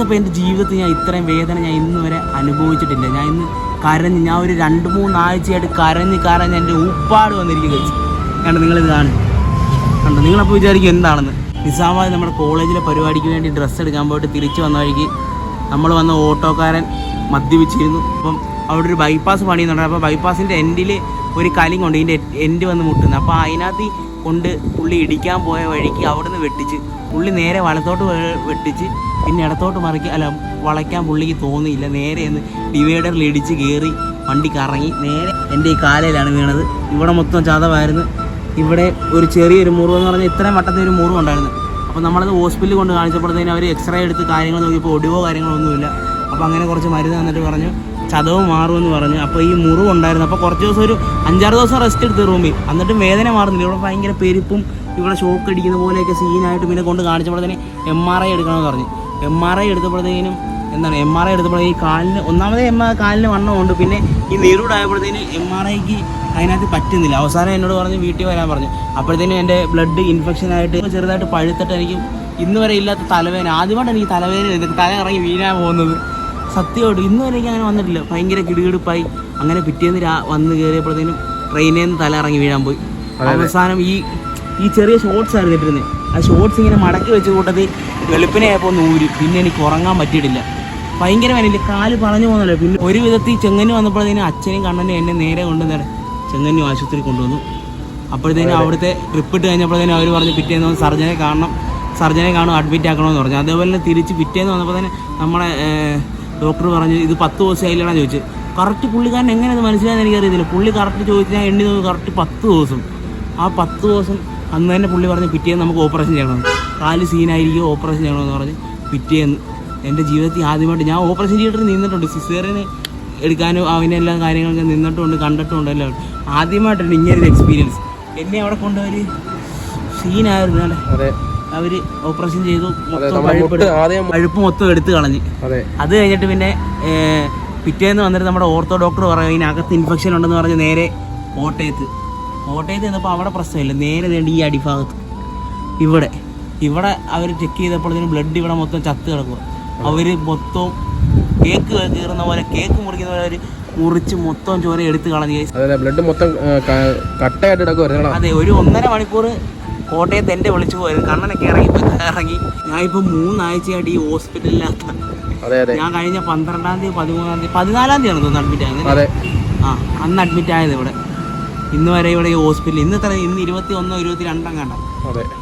Guys അപ്പോൾ എന്റെ ജീവിതത്തിൽ ഞാൻ ഇത്രയും വേദന ഞാൻ ഇന്ന് വരെ അനുഭവിച്ചിട്ടില്ല. ഞാൻ ഇന്ന് കരഞ്ഞ് ഞാൻ ഒരു രണ്ട് മൂന്നാഴ്ചയായിട്ട് കരഞ്ഞ് കരഞ്ഞ് എന്റെ ഉപ്പാട് വന്നിരിക്കും ഗൈസ് കണ്ടോ നിങ്ങളിത് കാണും. കണ്ടോ നിങ്ങളപ്പോൾ വിചാരിക്കും എന്താണെന്ന്. നിസാമാബാദ് നമ്മുടെ കോളേജിലെ പരിപാടിക്ക് വേണ്ടി ഡ്രസ്സ് എടുക്കാൻ പോയിട്ട് തിരിച്ചു വന്ന വഴിക്ക് നമ്മൾ വന്ന ഓട്ടോക്കാരൻ മദ്യപിച്ചിരുന്നു. അപ്പം അവിടെ ഒരു ബൈപ്പാസ് പണിയുന്നുണ്ട് അപ്പോൾ ബൈപ്പാസിന്റെ എൻഡിൽ ഒരു കലിങ് കൊണ്ട് ഇതിന്റെ എൻഡ് വന്ന് മുട്ടുന്നു. അപ്പോൾ അതിനകത്ത് കൊണ്ട് പുള്ളി ഇടിക്കാൻ പോയ വഴിക്ക് അവിടുന്ന് വെട്ടിച്ച് പുള്ളി നേരെ വലത്തോട്ട് വെട്ടിച്ച് പിന്നെ ഇടത്തോട്ട് മറിക്കുക അല്ല വളയ്ക്കാൻ പുള്ളിക്ക് തോന്നിയില്ല. നേരെ ഒന്ന് ഡിവൈഡറിൽ ഇടിച്ച് കയറി വണ്ടി കറങ്ങി. നേരെ എന്റെ ഈ കാലയിലാണ് വീണത്. ഇവിടെ മൊത്തം ചതവായിരുന്നു. ഇവിടെ ഒരു ചെറിയൊരു മുറിവ് എന്ന് പറഞ്ഞാൽ ഇത്രയും വട്ടത്തെ ഒരു മുറിവ് ഉണ്ടായിരുന്നു. അപ്പോൾ നമ്മളത് ഹോസ്പിറ്റലിൽ കൊണ്ട് കാണിച്ചപ്പോഴത്തേനും അവർ എക്സ്റേ എടുത്ത് കാര്യങ്ങൾ നോക്കിയപ്പോൾ ഒടിവോ കാര്യങ്ങളൊന്നുമില്ല അപ്പോൾ അങ്ങനെ കുറച്ച് മരുന്ന് തന്നിട്ട് പറഞ്ഞു ചതവ് മാറുമെന്ന് പറഞ്ഞു. അപ്പോൾ ഈ മുറിവ് ഉണ്ടായിരുന്നു. അപ്പോൾ കുറച്ച് ദിവസം ഒരു അഞ്ചാറ് ദിവസം റെസ്റ്റ് എടുത്ത് റൂമിൽ. എന്നിട്ടും വേദന മാറുന്നില്ല. ഇവിടെ ഭയങ്കര പെരുപ്പും ഇവിടെ ഷോക്ക് അടിക്കുന്ന പോലെയൊക്കെ സീനായിട്ട് പിന്നെ കൊണ്ട് കാണിച്ചപ്പോഴത്തേന് എം ആർ ഐ എടുക്കണമെന്ന് പറഞ്ഞു. എം ആർ ഐ എടുത്തപ്പോഴത്തേനും എന്താണ് എം ആർ ഐ എടുത്തപ്പോഴത്തേക്ക് കാലിന് ഒന്നാമതേ എം കാലിന് വണ്ണമുണ്ട് പിന്നെ ഈ നീരൂടായപ്പോഴത്തേനും എം ആർ ഐക്ക് അതിനകത്ത് പറ്റുന്നില്ല. അവസാനം എന്നോട് പറഞ്ഞ് വീട്ടിൽ വരാൻ പറഞ്ഞു. അപ്പോഴത്തേനും എന്റെ ബ്ലഡ് ഇൻഫെക്ഷൻ ആയിട്ട് ചെറുതായിട്ട് പഴുത്തിട്ട് എനിക്ക് ഇന്ന് വരെ ഇല്ലാത്ത തലവേദന. ആദ്യമായിട്ട് എനിക്ക് തലവേദന എനിക്ക് തല ഇറങ്ങി വീഴാൻ പോകുന്നത്. സത്യമായിട്ട് ഇന്ന് വരെ എനിക്ക് അങ്ങനെ വന്നിട്ടില്ല. ഭയങ്കര കിടുകിടുപ്പായി അങ്ങനെ പിറ്റേന്ന് രാ വന്ന് കയറിയപ്പോഴത്തേനും ട്രെയിനിൽ നിന്ന് തല ഇറങ്ങി വീഴാൻ പോയി. അവസാനം ഈ ഈ ചെറിയ ഷോർട്സ് ആയിരുന്നു ഇട്ടിരുന്നത്. ആ ഷോർട്സ് ഇങ്ങനെ മടക്കി വെച്ച് കൂട്ടത്തിൽ വെളുപ്പിനെ ആയപ്പോൾ ഒന്ന് ഊരി. പിന്നെ എനിക്ക് ഉറങ്ങാൻ പറ്റിയിട്ടില്ല. ഭയങ്കര വേനില്ല കാൽ പറഞ്ഞു പോകുന്നല്ലോ പിന്നെ ഒരു വിധത്തിൽ ചെങ്ങന്നു വന്നപ്പോഴത്തേനും അച്ഛനും കണ്ണനും എന്നെ നേരെ കൊണ്ടുവന്നേരം ചെങ്ങന്നു ആശുപത്രി കൊണ്ടുവന്നു. അപ്പോഴത്തേനും അവിടുത്തെ ട്രിപ്പ് ഇട്ട് കഴിഞ്ഞപ്പോഴത്തേനും അവർ പറഞ്ഞു പിറ്റേന്ന് സർജനെ കാണണം. സർജനെ കാണും അഡ്മിറ്റ് ആക്കണമെന്ന് പറഞ്ഞു. അതേപോലെ തന്നെ തിരിച്ച് പിറ്റേന്ന് വന്നപ്പോൾ തന്നെ നമ്മുടെ ഡോക്ടർ പറഞ്ഞു ഇത് പത്ത് ദിവസം ആയില്ലാന്ന് ചോദിച്ചു. കറക്റ്റ് പുള്ളിക്കാരൻ എങ്ങനെ അത് മനസ്സിലായെന്ന് എനിക്കറിയത്തില്ല. പുള്ളി കറക്റ്റ് ചോദിച്ചാൽ എണ്ണി നോക്കി കറക്റ്റ് പത്ത് ദിവസം. ആ പത്ത് ദിവസം അന്ന് തന്നെ പുള്ളി പറഞ്ഞ് പിറ്റേന്ന് നമുക്ക് ഓപ്പറേഷൻ ചെയ്യണമെന്ന്. കാൽ സീനായിരിക്കും ഓപ്പറേഷൻ ചെയ്യണമെന്ന് പറഞ്ഞ് പിറ്റേന്ന് എന്റെ ജീവിതത്തിൽ ആദ്യമായിട്ട് ഞാൻ ഓപ്പറേഷൻ തിയേറ്ററിൽ നിന്നിട്ടുണ്ട്. സിസേറിന് എടുക്കാനും അവനെ എല്ലാ കാര്യങ്ങളൊക്കെ നിന്നിട്ടുണ്ട് കണ്ടിട്ടുണ്ട് എല്ലാം ആദ്യമായിട്ടാണ് ഇങ്ങനൊരു എക്സ്പീരിയൻസ് എന്നെ അവിടെ കൊണ്ടുപോയി സീനായിരുന്നു അല്ലേ? അവർ ഓപ്പറേഷൻ ചെയ്തു അഴുപ്പ് മൊത്തം എടുത്തു കളഞ്ഞ്. അതെ. അത് കഴിഞ്ഞിട്ട് പിന്നെ പിറ്റേന്ന് വന്നിട്ട് നമ്മുടെ ഓർത്തോ ഡോക്ടർ പറയും ഇതിനകത്ത് ഇൻഫെക്ഷൻ ഉണ്ടെന്ന് പറഞ്ഞ് നേരെ കോട്ടയത്ത്. കോട്ടയത്ത് ചെന്നപ്പോൾ അവിടെ പ്രശ്നമില്ല. നേരെ വേണ്ടി ഈ അടിഭാഗത്ത്. ഇവിടെ. ഇവിടെ അവർ ചെക്ക് ചെയ്തപ്പോഴത്തേനും ബ്ലഡ് ഇവിടെ മൊത്തം ചത്ത് കിടക്കുക അവർ മൊത്തം കേക്ക് കീറുന്ന പോലെ കേക്ക് മുറിക്കുന്ന പോലെ അവർ മുറിച്ച് മൊത്തം ചോര എടുത്ത് കളഞ്ഞു ബ്ലഡ് മൊത്തം കട്ടയായിട്ട് അതെ ഒരു ഒന്നര മണിക്കൂർ കോട്ടയത്ത് എന്റെ വിളിച്ചു പോയത്. കണ്ണനൊക്കെ ഇറങ്ങി ഇറങ്ങി. ഞാൻ ഇപ്പോൾ മൂന്നാഴ്ചയായിട്ട് ഈ ഹോസ്പിറ്റലിലാണ് ഞാൻ കഴിഞ്ഞ പന്ത്രണ്ടാം തീയതി പതിമൂന്നാം തീയതി പതിനാലാം തീയതി തോന്നുന്നു അഡ്മിറ്റ് ആയത് ആ അന്ന് അഡ്മിറ്റ് ആയത് ഇവിടെ. ഇന്ന് വരെ ഇവിടെ ഈ ഹോസ്പിറ്റലിൽ ഇന്ന് തന്നെ ഇന്ന് ഇരുപത്തി ഒന്നോ ഇരുപത്തി രണ്ടാം കണ്ട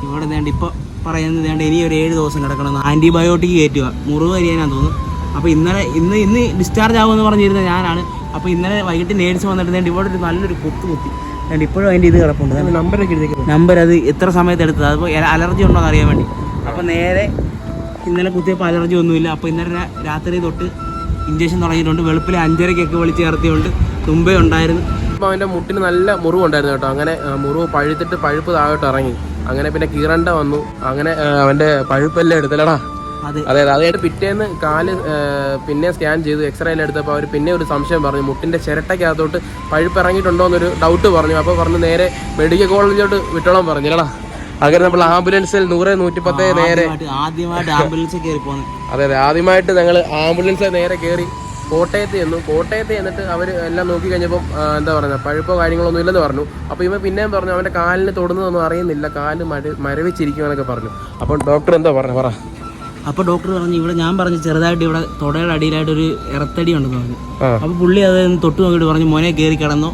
ഇവിടെ വേണ്ട ഇപ്പോൾ പറയുന്നത് വേണ്ട ഇനി ഒരു ഏഴ് ദിവസം കിടക്കണം ആന്റിബയോട്ടിക് കയറ്റുക. മുറിവ് വരികയാണെന്ന് തോന്നുന്നു. അപ്പോൾ ഇന്നലെ ഇന്ന് ഇന്ന് ഡിസ്ചാർജ് ആകുമെന്ന് പറഞ്ഞിരുന്ന ഞാനാണ്. അപ്പോൾ ഇന്നലെ വൈകിട്ട് നേഴ്സ് വന്നിട്ട് വേണ്ട ഇവിടെ ഒരു നല്ലൊരു കുത്തു കുത്തി. വേണ്ട ഇപ്പോഴും അതിന്റെ ഇത് കിടപ്പുണ്ട്. നമ്പർ നമ്പറൊക്കെ എഴുതി നമ്പർ അത് എത്ര സമയത്ത് എടുത്തത്? അതിപ്പോൾ അലർജി ഉണ്ടോ എന്ന് അറിയാൻ വേണ്ടി. അപ്പോൾ നേരെ ഇന്നലെ കുത്തിയപ്പോൾ അലർജി ഒന്നുമില്ല. അപ്പോൾ ഇന്നലെ രാത്രി തൊട്ട് ഇഞ്ചക്ഷൻ തുടങ്ങിയിട്ടുണ്ട്. വെളുപ്പിലെ അഞ്ചരയ്ക്കൊക്കെ വിളിച്ച് ചേർത്തിയുണ്ട്. തുമ്പേ ഉണ്ടായിരുന്നു. അപ്പോൾ അവന്റെ മുട്ടിന് നല്ല മുറിവ് ഉണ്ടായിരുന്നു കേട്ടോ. അങ്ങനെ മുറിവ് പഴുത്തിട്ട് പഴുപ്പ് താഴോട്ട് ഇറങ്ങി. അങ്ങനെ പിന്നെ കീറണ്ട വന്നു. അങ്ങനെ അവന്റെ പഴുപ്പെല്ലാം എടുത്തല്ലടാ. അതെ. അതെ അതെ. അതായത് പിറ്റേന്ന് കാൽ പിന്നെ സ്കാൻ ചെയ്തു എക്സ്റേ എല്ലാം എടുത്തപ്പോൾ അവർ പിന്നെ ഒരു സംശയം പറഞ്ഞു. മുട്ടിന്റെ ചിരട്ടയ്ക്കകത്തോട്ട് പഴുപ്പ് ഇറങ്ങിയിട്ടുണ്ടോ എന്നൊരു ഡൗട്ട് പറഞ്ഞു. അപ്പോൾ പറഞ്ഞു നേരെ മെഡിക്കൽ കോളേജിലോട്ട് വിട്ടോളാൻ പറഞ്ഞില്ലടാ അങ്ങനെ നമ്മൾ ആംബുലൻസിൽ നൂറ് നൂറ്റിപ്പത്ത് നേരെ ആദ്യമായിട്ട് ആദ്യമായിട്ട് ആംബുലൻസ് കയറി പോകുന്നത് അതെ അതെ. ആദ്യമായിട്ട് ഞങ്ങൾ ആംബുലൻസ് നേരെ കയറി കോട്ടയത്ത് ചെന്നു. കോട്ടയത്ത് ചെന്നിട്ട് അവർ എല്ലാം നോക്കി കഴിഞ്ഞപ്പം എന്താ പറയുക പഴുപ്പോ കാര്യങ്ങളൊന്നും ഇല്ലെന്ന് പറഞ്ഞു. അപ്പോൾ ഇവൻ പിന്നെയും പറഞ്ഞു അവന്റെ കാലിന് തൊടുന്നതൊന്നും അറിയുന്നില്ല കാൽ മര മരവിച്ചിരിക്കുമെന്നൊക്കെ പറഞ്ഞു. അപ്പോൾ ഡോക്ടർ എന്താ പറഞ്ഞു പറ. അപ്പോൾ ഡോക്ടർ പറഞ്ഞു ഇവിടെ ഞാൻ പറഞ്ഞു ചെറുതായിട്ട് ഇവിടെ തുടയുടെ അടിയിലായിട്ട് ഒരു ഇറത്തടി ഉണ്ടെന്ന് പറഞ്ഞു. അപ്പോൾ പുള്ളി അത് തൊട്ട് നോക്കിയിട്ട് പറഞ്ഞു മോനെ കയറി കിടന്നോ.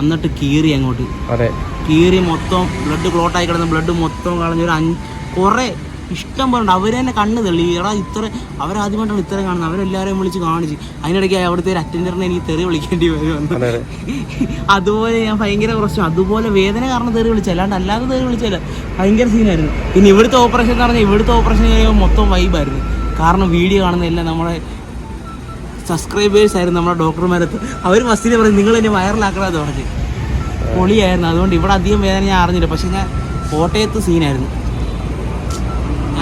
എന്നിട്ട് കീറി അങ്ങോട്ട്. അതെ. കീറി മൊത്തം ബ്ലഡ് ക്ലോട്ടായി കിടന്ന് ബ്ലഡ് മൊത്തം കളഞ്ഞൊരു അഞ്ച് കുറേ ഇഷ്ടം പോലെ അവർ തന്നെ കണ്ണ് തെളി. എടാ ഇത്ര അവരാദ്യമായിട്ടാണ് ഇത്ര കാണുന്നത്. അവരെല്ലാവരെയും വിളിച്ച് കാണിച്ച്. അതിനിടയ്ക്ക് അവിടുത്തെ ഒരു അറ്റൻഡറിനെ എനിക്ക് തെറി വിളിക്കേണ്ടി വരും അതെ അതെ. അതുപോലെ ഞാൻ ഭയങ്കര പ്രശ്നം. അതുപോലെ വേദന കാരണം തെറി വിളിച്ചത്. അല്ലാണ്ട് അല്ലാതെ തെറി വിളിച്ചല്ല ഭയങ്കര സീനായിരുന്നു. പിന്നെ ഇവിടുത്തെ ഓപ്പറേഷൻ എന്ന് പറഞ്ഞാൽ ഇവിടുത്തെ ഓപ്പറേഷൻ കഴിയുമ്പോൾ മൊത്തം വൈബായിരുന്നു കാരണം വീഡിയോ കാണുന്ന എല്ലാം നമ്മളെ സബ്സ്ക്രൈബേഴ്സ് ആയിരുന്നു നമ്മുടെ ഡോക്ടർമാരത്ത് അവർ ഫസ്റ്റിൽ പറയും നിങ്ങൾ എന്നെ വൈറലാക്കണമെന്ന് പറഞ്ഞു. പൊളിയായിരുന്നു. അതുകൊണ്ട് ഇവിടെ അധികം വേദന ഞാൻ അറിഞ്ഞില്ല. പക്ഷെ ഞാൻ കോട്ടയത്ത് സീനായിരുന്നു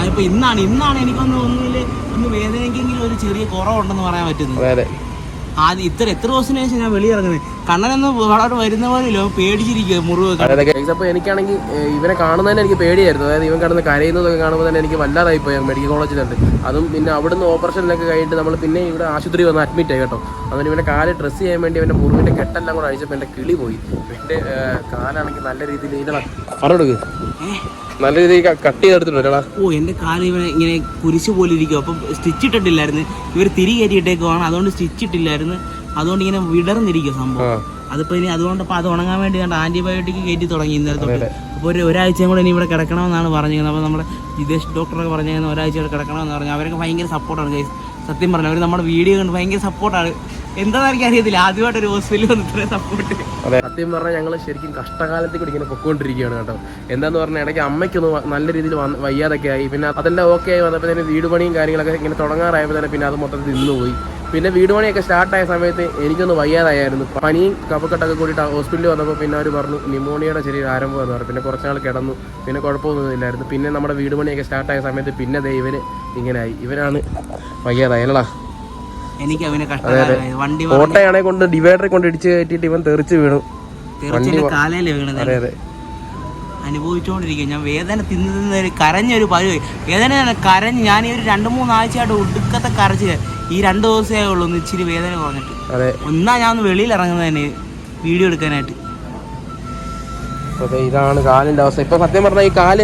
ഞാനിപ്പോൾ ഇന്നാണ് ഇന്നാണ് എനിക്കൊന്ന് ഒന്നുമില്ല? ഒന്ന് വേദനയ്ക്കെങ്കിലും ഒരു ചെറിയ കുറവുണ്ടെന്ന് പറയാൻ പറ്റുന്നത്. ആദ്യം ഇത്ര എത്ര ദിവസത്തിന് ശേഷം ഞാൻ വെളിയിറങ്ങുന്നത് കണ്ണനൊന്നും വളരെ വരുന്ന പോലെയല്ലോ പേടിച്ചിരിക്കുക മുറിവ് എനിക്കാണെങ്കിൽ ഇവനെ കാണുന്നതന്നെ എനിക്ക് പേടിയായിരുന്നു. അതായത് ഇവൻ കിടന്ന് കരയുന്നതൊക്കെ കാണുമ്പോൾ തന്നെ എനിക്ക് വല്ലാതായി പോയി. മെഡിക്കൽ കോളേജിലുണ്ട് അതും പിന്നെ അവിടുന്ന് ഓപ്പറേഷനിലൊക്കെ കഴിഞ്ഞിട്ട് നമ്മൾ പിന്നെ ഇവിടെ ആശുപത്രി വന്ന് അഡ്മിറ്റ് ആയി കേട്ടോ. അങ്ങനെ ഇവന്റെ കാൽ ഡ്രസ്സ് ചെയ്യാൻ വേണ്ടി ഇവന്റെ മുറിവിന്റെ കെട്ടെല്ലാം കൂടെ അഴിച്ചപ്പോൾ എന്റെ കിളി പോയി. എന്റെ കാലാണെങ്കിൽ നല്ല രീതിയിൽ ഇതിലാ പറഞ്ഞെടുക്ക് നല്ല രീതിയിൽ കട്ട് ചെയ്തെടുത്തിട്ടുണ്ട് ഓ എന്റെ കാൽ ഇവനെ ഇങ്ങനെ കുരിശ് പോലെ ഇരിക്കും അപ്പം സ്റ്റിച്ച് ഇട്ടിട്ടില്ലായിരുന്നു. ഇവർ തിരി കയറ്റിയിട്ടേക്കുവാണ്. അതുകൊണ്ട് സ്റ്റിച്ച് ഇട്ടില്ലായിരുന്നു. അതുകൊണ്ട് ഇങ്ങനെ വിടർന്നിരിക്കും സംഭവം. അതിപ്പോ ഇനി അതുകൊണ്ട് അപ്പൊ അത് ഉണങ്ങാൻ വേണ്ടി കണ്ട് ആന്റിബയോട്ടിക് കയറ്റി തുടങ്ങി ഇന്നലെ തൊട്ട്. അപ്പോൾ ഒരു ഒരാഴ്ചയും കൂടെ ഇനി ഇവിടെ കിടക്കണമെന്നാണ് പറഞ്ഞിരുന്നത് അപ്പോൾ നമ്മുടെ വിദേശ് ഡോക്ടറൊക്കെ പറഞ്ഞിരുന്നത് ഒരാഴ്ച ഇവിടെ കിടക്കണമെന്ന് പറഞ്ഞു. അവരൊക്കെ ഭയങ്കര സപ്പോർട്ടാണ് ഗൈസ് സത്യം പറഞ്ഞു അവർ നമ്മുടെ വീഡിയോ കണ്ട് ഭയങ്കര സപ്പോർട്ടാണ് എന്താണെന്ന് എനിക്ക് അറിയത്തില്ല. ആദ്യമായിട്ട് ഒരു ഹോസ്പിറ്റലിൽ വന്ന് ഇത്രയും സപ്പോർട്ട് സത്യം പറഞ്ഞാൽ ഞങ്ങൾ ശരിക്കും കഷ്ടകാലത്തിൽ കൂടി ഇങ്ങനെ പൊക്കോണ്ടിരിക്കുകയാണ് കേട്ടോ. എന്താന്ന് പറഞ്ഞാൽ ഇടയ്ക്ക് അമ്മയ്ക്കൊന്നും നല്ല രീതിയിൽ വന്ന് വയ്യാതൊക്കെ ആയി. പിന്നെ അതെല്ലാം ഓക്കെ ആയി വന്നപ്പോൾ തന്നെ വീട് പണിയും കാര്യങ്ങളൊക്കെ ഇങ്ങനെ തുടങ്ങാറായപ്പോൾ തന്നെ പിന്നെ അത് മൊത്തത്തിൽ നിന്ന് പോയി പിന്നെ വീട് പണിയൊക്കെ സ്റ്റാർട്ടായ സമയത്ത് എനിക്കൊന്ന് വയ്യാതായിരുന്നു. പനിയും കഫക്കെട്ടൊക്കെ കൂടിയിട്ട് ഹോസ്പിറ്റലിൽ വന്നപ്പോൾ പിന്നെ അവർ പറഞ്ഞു ന്യൂമോണിയയുടെ ചെറിയ ആരംഭം എന്ന് പറഞ്ഞു. പിന്നെ കുറച്ച് നാൾ കിടന്നു. പിന്നെ കുഴപ്പമൊന്നുമില്ലായിരുന്നു പിന്നെ നമ്മുടെ വീട് പണിയൊക്കെ സ്റ്റാർട്ടായ സമയത്ത് പിന്നെ ദേ ഇവന് ഇങ്ങനെയായി ഇവനാണ് വയ്യാതായല്ലടാ എനിക്ക് അവനെ വണ്ടി കോട്ടയാണെ കൊണ്ട് ഡിവൈഡറെ കൊണ്ട് ഇടിച്ച് കയറ്റിയിട്ട് ഇവൻ തെറിച്ച് വീണു. അതെ അതെ. അനുഭവിച്ചുകൊണ്ടിരിക്കുക ഞാൻ വേദന തിന്ന് തിന്ന് ഒരു കരഞ്ഞൊരു പരുവായി വേദന കരഞ്ഞ് ഞാൻ ഈ ഒരു രണ്ട് മൂന്നാഴ്ചയായിട്ട് ഒടുക്കത്തെ കരച്ച് ഈ രണ്ട് ദിവസമേ ഉള്ളൂ ഒന്ന് ഇച്ചിരി വേദന കുറഞ്ഞിട്ട്. ഒന്നാ ഞാൻ ഒന്ന് വെളിയിൽ ഇറങ്ങുന്നത് തന്നെ വീഡിയോ എടുക്കാനായിട്ട്. അതെ ഇതാണ് കാലിന്റെ അവസ്ഥ. ഇപ്പൊ സത്യം പറഞ്ഞാൽ ഈ കാൽ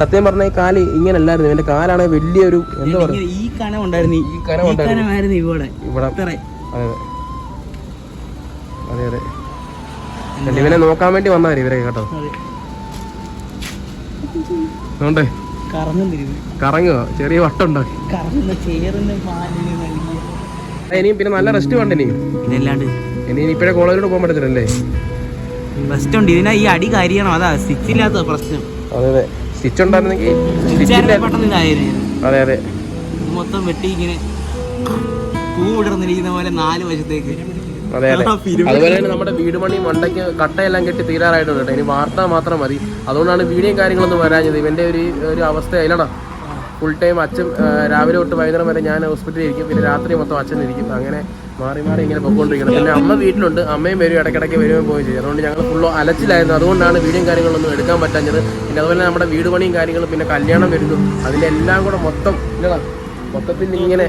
സത്യം പറഞ്ഞാൽ ഈ കാൽ ഇങ്ങനെ അല്ലായിരുന്നു എന്റെ കാലാണ് വലിയൊരു എന്താ പറയുക? ഈ കനം ഉണ്ടായിരുന്നു ഈ കനം ഉണ്ടായിരുന്നു ഇവിടെ. ഇവിടെ അതെ അതെ. അതെ ഇവനെ നോക്കാൻ വേണ്ടി വന്നവര് ഇവരെ കേട്ടോ. അതുകൊണ്ടേ കറങ്ങുക. ചെറിയ വട്ടുണ്ടോ ഇനിയും പിന്നെ നല്ല റെസ്റ്റ് വേണ്ട ഇനിയും? ഇനി ഇപ്പോഴേ കോളേജിലോട്ട് പോകാൻ പറ്റത്തില്ലല്ലേ? റെസ്റ്റ് ഉണ്ട്. ഇതിനാ ഈ അടി കാര്യമാണ്? അതാ സ്റ്റിച്ച് ഇല്ലാത്ത പ്രശ്നം. അതെ അതെ. സ്റ്റിച്ച് ഉണ്ടായിരുന്നെങ്കിൽ അതെ അതെ. മൊത്തം വെട്ടി ഇങ്ങനെ പൂ വിടർന്നിരിക്കുന്ന പോലെ നാല് വശത്തേക്ക്. അതെ അതെ. അതുപോലെ തന്നെ നമ്മുടെ വീട് പണി മണ്ടയ്ക്ക് കട്ടയെല്ലാം കെട്ടി തീരാറായിട്ടുണ്ട് കേട്ടോ. ഇനി വാർത്ത മാത്രം മതി. അതുകൊണ്ടാണ് വീഡിയോയും കാര്യങ്ങളൊന്നും വരാഞ്ഞത്. ഇവന്റെ ഒരു ഒരു അവസ്ഥ ഇല്ലടാ ഫുൾ ടൈം അച്ഛൻ രാവിലെ തൊട്ട് വൈകുന്നേരം വരെ ഞാൻ ഹോസ്പിറ്റലിൽ ഇരിക്കും. പിന്നെ രാത്രി മൊത്തം അച്ഛൻ ഇരിക്കും. അങ്ങനെ മാറി മാറി ഇങ്ങനെ പൊക്കോണ്ടിരിക്കണം. പിന്നെ അമ്മ വീട്ടിലുണ്ട്. അമ്മയും വരും ഇടയ്ക്കിടയ്ക്ക് വരുമ്പോൾ പോയി ചെയ്യും. അതുകൊണ്ട് ഞങ്ങൾ ഫുള്ള് അലച്ചിലായിരുന്നു. അതുകൊണ്ടാണ് വീടും കാര്യങ്ങളൊന്നും എടുക്കാൻ പറ്റാഞ്ഞത്. പിന്നെ അതുപോലെ നമ്മുടെ വീട് പണിയും കാര്യങ്ങളും പിന്നെ കല്യാണം വരുന്നു. അതിന്റെ എല്ലാം കൂടെ മൊത്തം ഇല്ലടാ. മൊത്തത്തിൽ ഇങ്ങനെ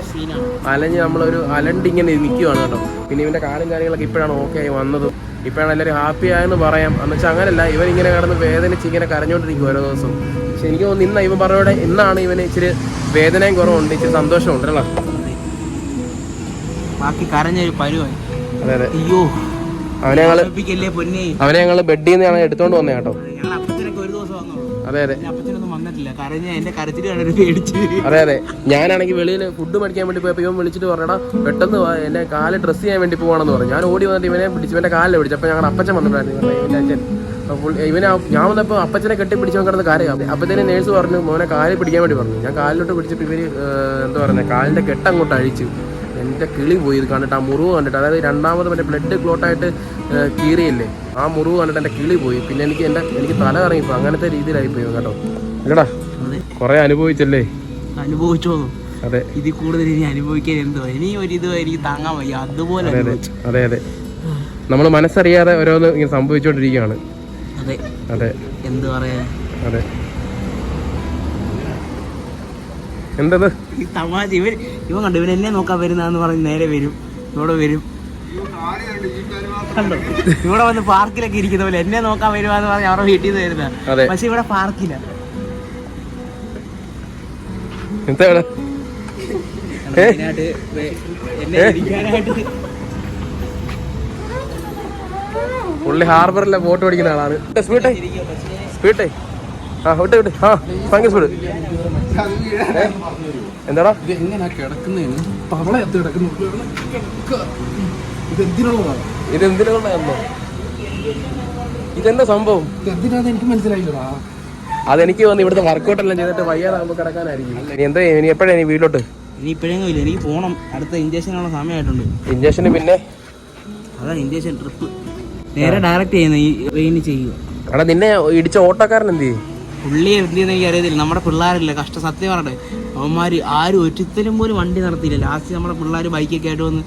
അലഞ്ഞ് നമ്മളൊരു അലണ്ട് ഇങ്ങനെ നിൽക്കുവാണ് കേട്ടോ. പിന്നെ ഇവന്റെ കാലും കാര്യങ്ങളൊക്കെ ഇപ്പോഴാണ് ഓക്കെ ആയി വന്നത്. ഇപ്പോഴാണ് എല്ലാവരും ഹാപ്പി ആയെന്ന് പറയാം. എന്ന് വെച്ചാൽ അങ്ങനല്ല ഇവൻ ഇങ്ങനെ കിടന്ന് വേദനിച്ച് ഇങ്ങനെ കരഞ്ഞോണ്ടിരിക്കും ഓരോ ദിവസവും പക്ഷെ എനിക്ക് തോന്നുന്നു ഇന്ന ഇവൻ പറഞ്ഞോടെ ഇന്നാണ് ഇവന് ഇച്ചിരി വേദനയും കുറവുണ്ട് ഇച്ചിരി സന്തോഷമുണ്ട് അല്ലേ? ബാക്കി കരഞ്ഞൊരു പരുവായി. അതെ അതെ. അയ്യോ. അവനെ ഞങ്ങൾ അവനെ ഞങ്ങൾ ബെഡിൽ നിന്ന് ഞങ്ങൾ എടുത്തോണ്ട് വന്നേ കേട്ടോ. ഞങ്ങൾ ഒരു ദിവസം വന്നോളൂ. അതെ അതെ. ഞാനാണെങ്കിൽ വെളിയിൽ ഫുഡ് മേടിക്കാൻ വേണ്ടി പോയപ്പോൾ ഇവൻ വിളിച്ചിട്ട് പറഞ്ഞടാ പെട്ടെന്ന് എന്റെ എന്നെ കാൽ ഡ്രസ് ചെയ്യാൻ വേണ്ടി പോവാണെന്ന് പറഞ്ഞു. ഞാൻ ഓടി വന്നിട്ട് ഇവനെ പിടിച്ച് ഇവന്റെ കാലിൽ പിടിച്ചു. അപ്പോൾ ഞങ്ങളുടെ അപ്പച്ചൻ വന്നിട്ടുണ്ടായിരുന്നു ഇവരുടെ- ഇവന്റെ അച്ഛൻ. അപ്പോൾ ഇവനെ ഞാൻ വന്നപ്പോൾ അപ്പച്ചനെ കെട്ടി പിടിച്ചു കിടന്ന് കാര്യം. അപ്പത്തേനെ നേഴ്സ് പറഞ്ഞു മോനെ കാലിൽ പിടിക്കാൻ വേണ്ടി പറഞ്ഞു. ഞാൻ കാലിലോട്ട് പിടിച്ചപ്പോൾ ഇവർ എന്താ പറയുന്നത് കാലിന്റെ കെട്ടങ്ങോട്ട് അഴിച്ചു. എന്റെ കിളി പോയി ഇത് കണ്ടിട്ട് ആ മുറിവ് കണ്ടിട്ട് അതായത് രണ്ടാമത് മറ്റേ ബ്ലഡ് ക്ലോട്ടായിട്ട് കീറിയില്ലേ? ആ മുറിവ് കണ്ടിട്ട് എന്റെ കിളി പോയി. പിന്നെ എനിക്ക് എന്റെ എനിക്ക് തല കറങ്ങിപ്പോ അങ്ങനത്തെ രീതിയിലായി പോയി കേട്ടോ. അല്ലടാ കുറെ അനുഭവിച്ചല്ലേ? അനുഭവിച്ചോ അതെ. ഇതിൽ കൂടുതൽ ഇനി അനുഭവിക്കാൻ എന്തോ? ഇനി ഒരു ഇത് എനിക്ക് താങ്ങാൻ വയ്യ. അതുപോലെ അതെ അതെ. അതെ അതെ. നമ്മൾ മനസ്സറിയാതെ ഓരോന്ന് ഇങ്ങനെ സംഭവിച്ചുകൊണ്ടിരിക്കുകയാണ് അതെ. അതെ. എന്ത് പറയാ അതെ. എന്തത്? ഈ തമാശ. ഇവൻ ഇവൻ കണ്ടു? ഇവൻ എന്നെ നോക്കാൻ വരുന്നതെന്ന് പറഞ്ഞ് നേരെ വരും. ഇവിടെ വരും. കണ്ടോ? ഇവിടെ വന്ന് പാർക്കിലൊക്കെ ഇരിക്കുന്ന പോലെ എന്നെ നോക്കാൻ വരുവാന്ന് പറഞ്ഞ് അവരുടെ വീട്ടിൽ നിന്ന് വരുന്ന പക്ഷെ ഇവിടെ പാർക്കില്ല. എന്താ ഇവിടെ പുള്ളി ഹാർബറിലെ ബോട്ട് ഓടിക്കുന്ന ആളാണ്. സ്പീഡേ ഇരിക്കുക. ആ വിട്ട് വിട്ട്. ആ ഭയങ്കര സ്പീഡ് എന്താടാ? ഇത് എങ്ങനെയാ കിടക്കുന്നതിന്? തവളയത്ത് കിടക്കുന്നു. ഇത് എന്തിനുള്ളതാണ് ഇത് ഇതെന്താ സംഭവം? എന്തിനാന്ന് എനിക്ക് മനസ്സിലായില്ലടാ. അതെനിക്ക് വന്ന് ഇവിടുത്തെ വർക്കൗട്ട് എല്ലാം ചെയ്തിട്ട് വയ്യാതാകുമ്പോൾ കിടക്കാനായിരിക്കും. ഇനി എന്താ ഇനി എപ്പോഴാണ് ഇനി വീട്ടിലോട്ട്? ഇനി ഇപ്പോഴെങ്കിലും ഇല്ല എനിക്ക് പോണം. അടുത്ത ഇഞ്ചക്ഷനുള്ള സമയമായിട്ടുണ്ട്. ഇഞ്ചക്ഷന് പിന്നെ? അതാ ഇഞ്ചക്ഷൻ ട്രിപ്പ്. നേരെ ഡയറക്റ്റ് ചെയ്യുന്ന ഈ ട്രെയിനിൽ ചെയ്യുക. എടാ നിന്നെ ഇടിച്ച ഓട്ടോക്കാരൻ എന്ത് ചെയ്യും? പുള്ളി എന്ത് എനിക്ക് അറിയത്തില്ല നമ്മുടെ പിള്ളേരല്ലേ കഷ്ട സത്യം പറഞ്ഞേ അവന്മാര് ആരും ഒരിക്കലും പോലും വണ്ടി നടത്തിയില്ല. ലാസ്റ്റ് നമ്മുടെ പിള്ളേർ ബൈക്കൊക്കെ ആയിട്ട് വന്ന്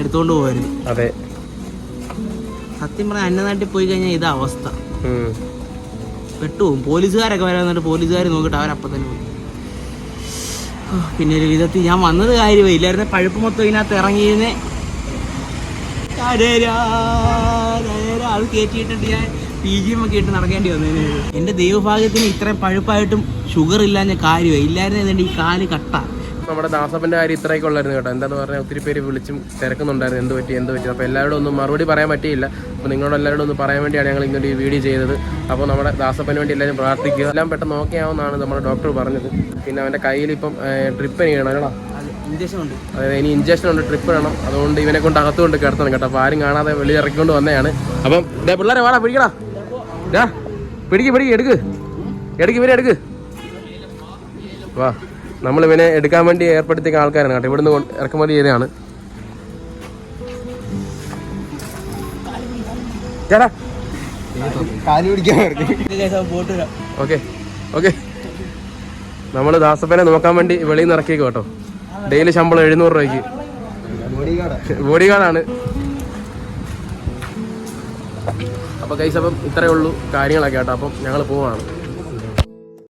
എടുത്തോണ്ട് പോവായിരുന്നു. അതെ. സത്യം പറഞ്ഞാൽ അന്നനാട്ടിൽ പോയി കഴിഞ്ഞാൽ ഇതാ അവസ്ഥ. പെട്ടുപോകും പോലീസുകാരൊക്കെ വരാൻ വന്നിട്ട് പോലീസുകാർ നോക്കിയിട്ട് അവരപ്പം തന്നെ പോയി. പിന്നെ ഒരു വിധത്തിൽ ഞാൻ വന്നത് കാര്യമേ ഇല്ലായിരുന്നെ പഴുപ്പ് മൊത്തം ഇതിനകത്ത് ഇറങ്ങിയിരുന്നേ. അത് കയറ്റിയിട്ടുണ്ട് ഞാൻ. പി ജി എം ഒക്കെ ഇട്ട് നടക്കേണ്ടി വന്നതിന് എന്റെ ദൈവഭാഗ്യത്തിന് ഇത്രയും പഴുപ്പായിട്ടും ഷുഗർ ഇല്ലാഞ്ഞ കാര്യമേ ഇല്ലായിരുന്നു ഈ കാൽ കട്ട. നമ്മുടെ ദാസപ്പന്റെ കാര്യം ഇത്രയൊക്കെ ഉള്ളായിരുന്നു കേട്ടോ. എന്താന്ന് പറഞ്ഞാൽ ഒത്തിരി പേര് വിളിച്ചും തിരക്കുന്നുണ്ടായിരുന്നു. എന്ത് പറ്റി എന്ത് പറ്റി? അപ്പോൾ എല്ലാവരോടും ഒന്നും മറുപടി പറയാൻ പറ്റിയില്ല. അപ്പോൾ നിങ്ങളോട് എല്ലാവരോടും ഒന്ന് പറയാൻ വേണ്ടിയാണ് ഞങ്ങൾ ഇങ്ങനെ ഈ വീഡിയോ ചെയ്തത്. അപ്പോൾ നമ്മുടെ ദാസപ്പന് വേണ്ടി എല്ലാവരും പ്രാർത്ഥിക്കുക. എല്ലാം പെട്ടെന്ന് ഓക്കെ ആവുമെന്നാണ് നമ്മുടെ ഡോക്ടർ പറഞ്ഞത്. പിന്നെ അവന്റെ കയ്യിൽ ഇപ്പം ട്രിപ്പ് ചെയ്യണം കേട്ടോ. അതായത് ഇനി ഇഞ്ചക്ഷൻ ഉണ്ട് ട്രിപ്പ് വേണം. അതുകൊണ്ട് ഇവനെ കൊണ്ട് അകത്തുകൊണ്ട് കിടത്തണം കേട്ടോ. അപ്പോൾ ആരും കാണാതെ വെളിയിറക്കിക്കൊണ്ട് വന്നതാണ്. അപ്പം പിള്ളേരെ വേണം പിടിക്കടാ. പിടിക്ക് പിടിക്ക് എടുക്ക്. എടുക്ക് ഇവരെ എടുക്ക്. വാ നമ്മൾ ഇവനെ എടുക്കാൻ വേണ്ടി ഏർപ്പെടുത്തിയ ആൾക്കാരാണ് കേട്ടോ. ഇവിടുന്ന് കൊണ്ട് ഇറക്കുമതി ചെയ്തതാണ്. ചേട്ടാ. Okay okay. നമ്മൾ ദാസപ്പനെ നോക്കാൻ വേണ്ടി വെളിയിൽ നിന്ന് ഇറക്കിയേക്കും കേട്ടോ. ഡെയിലി ശമ്പളം എഴുന്നൂറ് രൂപയ്ക്ക്. ബോഡി ഗാർഡാണ്. അപ്പോൾ കൈസ് അപ്പം ഇത്രയേ ഉള്ളൂ കാര്യങ്ങളൊക്കെ കേട്ടോ. അപ്പം ഞങ്ങൾ പോവാണ്.